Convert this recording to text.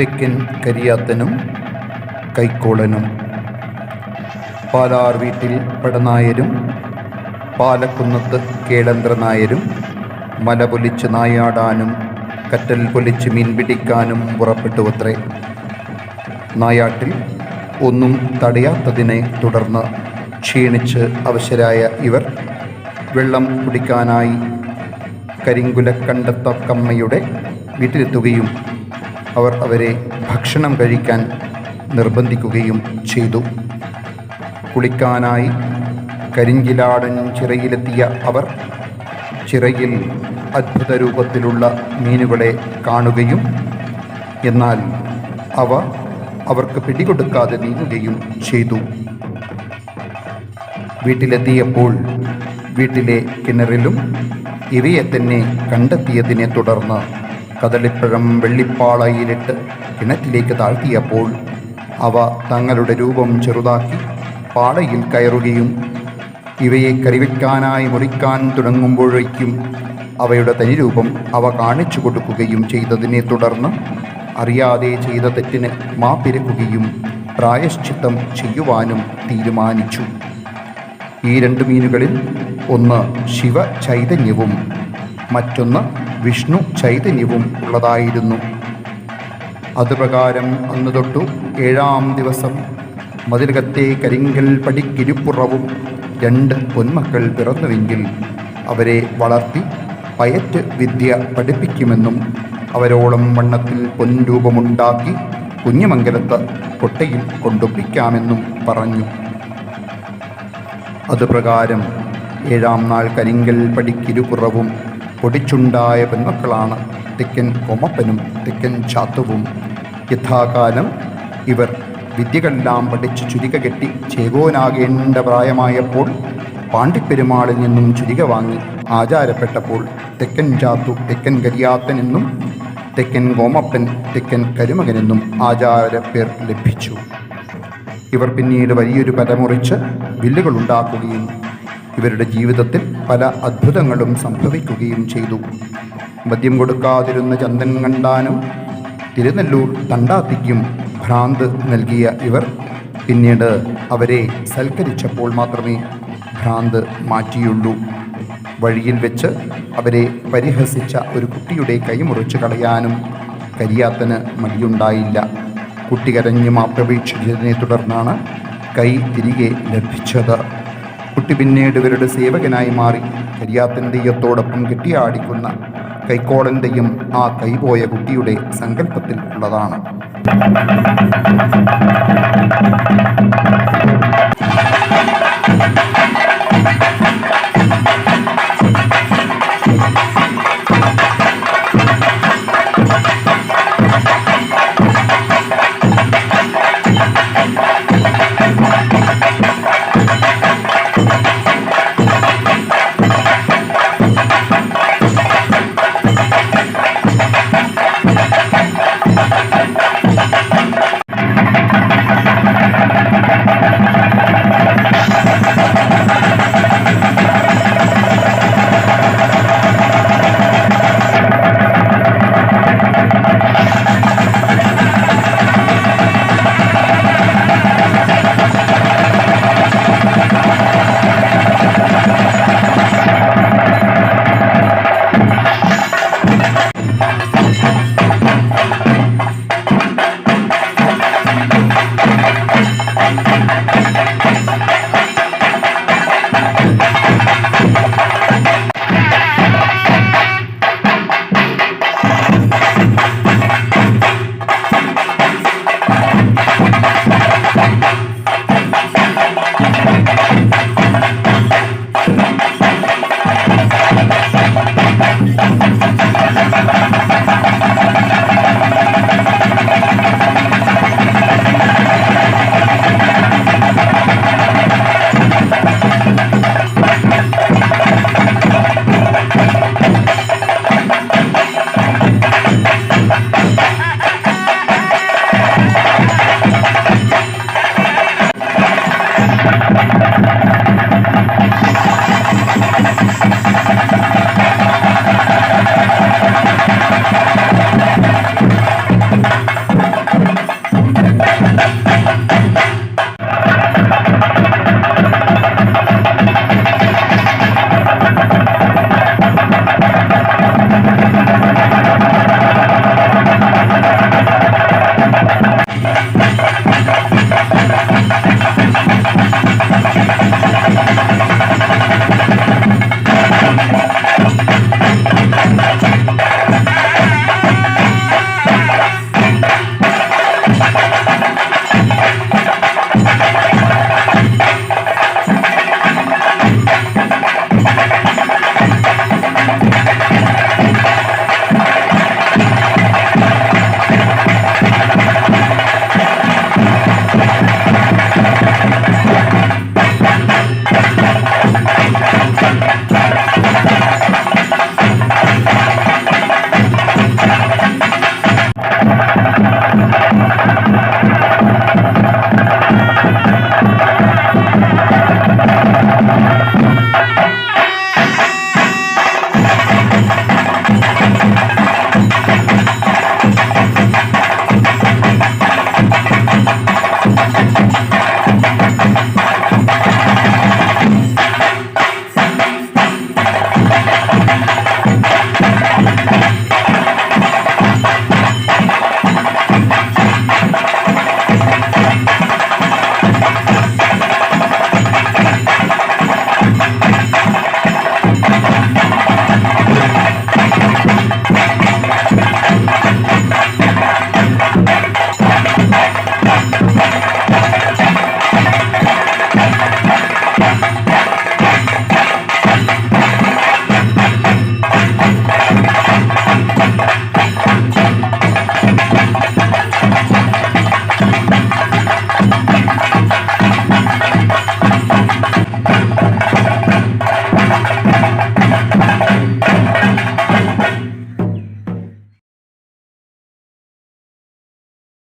തെക്കൻ കരിയാത്തനും കൈക്കോളനും. പാലാർ വീട്ടിൽ പടനായരും പാലക്കുന്നത്ത് കേളന്ദ്ര നായരും മല പൊലിച്ച് നായാടാനും കറ്റൽ പൊലിച്ച് മീൻ പിടിക്കാനും പുറപ്പെട്ടു അത്രേ നായാട്ടിൽ ഒന്നും തടയാത്തതിനെ തുടർന്ന് ക്ഷീണിച്ച് അവശരായ ഇവർ വെള്ളം കുടിക്കാനായി കരിങ്കുലക്കണ്ടത്തക്കമ്മയുടെ വീട്ടിലെത്തുകയും അവർ അവരെ ഭക്ഷണം കഴിക്കാൻ നിർബന്ധിക്കുകയും ചെയ്തു. കുളിക്കാനായി കരിങ്കിലാടൻ ചിറയിലെത്തിയ അവർ ചിറയിൽ അത്ഭുത രൂപത്തിലുള്ള മീനുകളെ കാണുകയും എന്നാൽ അവ അവർക്ക് പിടികൊടുക്കാതെ നീങ്ങുകയും ചെയ്തു. വീട്ടിലെത്തിയപ്പോൾ വീട്ടിലെ കിണറിലും ഇവയെ തന്നെ കണ്ടെത്തിയതിനെ തുടർന്ന് കദളിപ്പഴം വെള്ളിപ്പാളയിലിട്ട് കിണറ്റിലേക്ക് താഴ്ത്തിയപ്പോൾ അവ തങ്ങളുടെ രൂപം ചെറുതാക്കി പാളയിൽ കയറുകയും ഇവയെ കരിവിക്കാനായി മുറിക്കാൻ തുടങ്ങുമ്പോഴേക്കും അവയുടെ തനിരൂപം അവ കാണിച്ചു കൊടുക്കുകയും ചെയ്തതിനെ തുടർന്ന് അറിയാതെ ചെയ്ത തെറ്റിന് മാപ്പിരക്കുകയും പ്രായശ്ചിത്തം ചെയ്യുവാനും തീരുമാനിച്ചു. ഈ രണ്ട് മീനുകളിൽ ഒന്ന് ശിവ ചൈതന്യവും മറ്റൊന്ന് വിഷ്ണു ചൈതന്യവും ഉള്ളതായിരുന്നു. അതുപ്രകാരം അന്ന് തൊട്ടു ഏഴാം ദിവസം മതിലകത്തെ കരിങ്കൽ പടിക്കിരുപ്പുറവും രണ്ട് പൊന്മക്കൾ പിറന്നുവെങ്കിൽ അവരെ വളർത്തി പയറ്റ് വിദ്യ പഠിപ്പിക്കുമെന്നും അവരോളം വണ്ണത്തിൽ പൊൻരൂപമുണ്ടാക്കി കുഞ്ഞമംഗലത്ത് കൊട്ടയിൽ കൊണ്ടുപിടിക്കാമെന്നും പറഞ്ഞു. അതുപ്രകാരം ഏഴാം നാൾ കരിങ്കൽ പടിക്കിരുപുറവും പൊടിച്ചുണ്ടായ പെൺമക്കളാണ് തെക്കൻ കൊമപ്പനും തെക്കൻ ചാത്തുവും. യഥാകാലം ഇവർ വിദ്യകളെല്ലാം പഠിച്ച് ചുരിക കെട്ടി ചേകോനാകേണ്ട പ്രായമായപ്പോൾ പാണ്ഡിപ്പെരുമാളിൽ നിന്നും ചുരിക വാങ്ങി ആചാരപ്പെട്ടപ്പോൾ തെക്കൻ ചാത്തു തെക്കൻ കരിയാത്തനെന്നും തെക്കൻ കോമപ്പൻ തെക്കൻ കരുമകനെന്നും ആചാരപ്പേർ ലഭിച്ചു. ഇവർ പിന്നീട് വലിയൊരു പരമുറിച്ച് വില്ലുകൾ ഉണ്ടാക്കുകയും ഇവരുടെ ജീവിതത്തിൽ പല അത്ഭുതങ്ങളും സംഭവിക്കുകയും ചെയ്തു. മദ്യം കൊടുക്കാതിരുന്ന ചന്ദൻ കണ്ടാനും തിരുനെല്ലൂർ തണ്ടാത്തിക്കും ഭ്രാന്ത് നൽകിയ ഇവർ പിന്നീട് അവരെ സൽക്കരിച്ചപ്പോൾ മാത്രമേ ഭ്രാന്ത് മാറ്റിയുള്ളൂ. വഴിയിൽ വെച്ച് അവരെ പരിഹസിച്ച ഒരു കുട്ടിയുടെ കൈമുറിച്ച് കളയാനും കരിയാത്തന് മടിയുണ്ടായില്ല. കുട്ടി കരഞ്ഞു മാപ്പപേക്ഷിച്ചതിനെ തുടർന്നാണ് കൈ തിരികെ ലഭിച്ചത്. കുട്ടി പിന്നീട് ഇവരുടെ സേവകനായി മാറി. കരിയാത്തൻ തെയ്യത്തോടൊപ്പം കെട്ടിയാടിക്കുന്ന കൈക്കോളൻ തെയ്യം ആ കൈപോയ കുട്ടിയുടെ സങ്കല്പത്തിൽ ഉള്ളതാണ്.